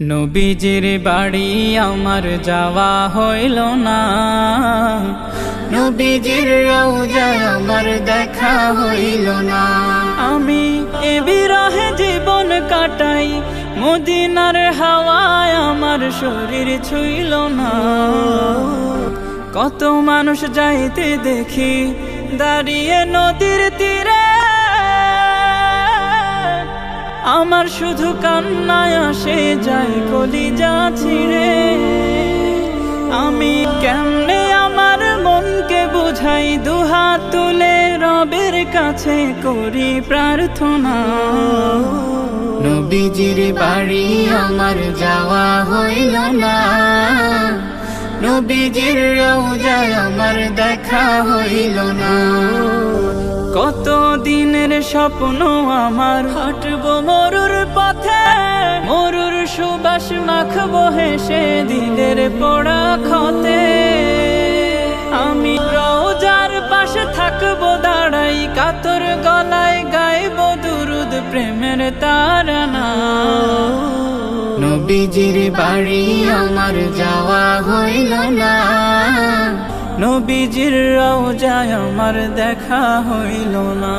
নবীজির বাড়ি আমার যাওয়া হইল না। নবীজির রওজায় আমার দেখা হইল না। আমি এ বিরহে জীবন কাটাই মদিনার হাওয়ায় আমার শরীর ছুইল না। কত মানুষ যাইতে দেখি দাঁড়িয়ে নদীর তীরে আমার শুধু কান্নায় আসে যায় কলিজা ছিঁড়ে। আমি কেমনে আমার মনকে বুঝাই দুহাত তুলে রবের কাছে করি প্রার্থনা। নবীজির বাড়ি আমার যাওয়া হইল না। নবীজির রওজায় আমার দেখা হইল না। কত দিনের স্বপ্ন আমার। হাঁটবো মরুর পথে মরুর সুবাস মাখবো হেসে দিলের পড়া খতে আমি রোজার পাশে থাকব দাঁড়াই কাতর গলায় গাইবো দুরুদ প্রেমের তারানা। নবীজির বাড়ি আমার যাওয়া হইল না। নবীজির রওজায় আমার দেখা হইল না।